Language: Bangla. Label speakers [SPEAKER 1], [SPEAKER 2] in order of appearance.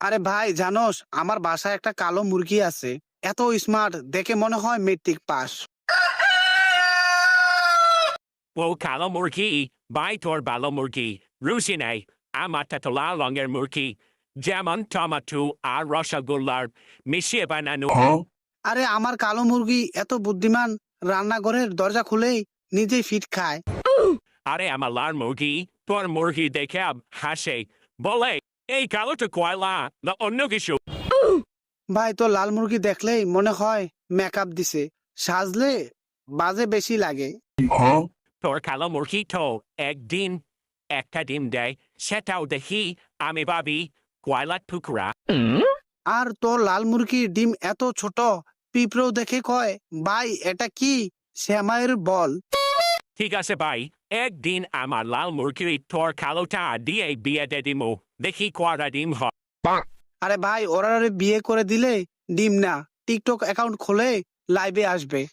[SPEAKER 1] আরে ভাই জানোস আমার বাসায় একটা কালো মুরগি আছে। এত স্মার্ট দেখে মনে হয় মেট্রিক পাস
[SPEAKER 2] ও কালো মুরগি বাই তোর ভালো মুরগি। রুচি নেই আমারটা তো লাল রঙের মুরগি। যেমন টমাটো আর রসগোল্লার মিশিয়ে বানানো।
[SPEAKER 1] আরে আমার কালো মুরগি এত বুদ্ধিমান রান্নাঘরের দরজা খুলেই নিজেই ফিট খায়।
[SPEAKER 2] আরে আমার লাল মুরগি তোর মুরগি দেখে হাসে। বলে এই কালোটা কয়লা না অন্য কিছু।
[SPEAKER 1] ভাই তো লাল মুরগি দেখলেই মনে হয় মেকআপ দিছে। সাজলে বাজে বেশি লাগে।
[SPEAKER 2] তোর কালো মুরগি তো একদিন একটা ডিম দেয় সেটাও দেখি আমি ভাবি কয়লার টুকরা
[SPEAKER 1] আর তোর লাল মুরগির ডিম এত ছোট পিঁপড়েও দেখে কয় ভাই এটা কি শ্যামাইয়ের বল?
[SPEAKER 2] ঠিক আছে ভাই একদিন আমার লাল মুরগি তোর কালোটা দিয়ে বিয়ে দিয়ে দিমু। দেখি কয়টা ডিম হয়।
[SPEAKER 1] আরে ভাই ওরা বিয়ে করে দিলে ডিম না। টিকটক অ্যাকাউন্ট খুলে লাইভে আসবে।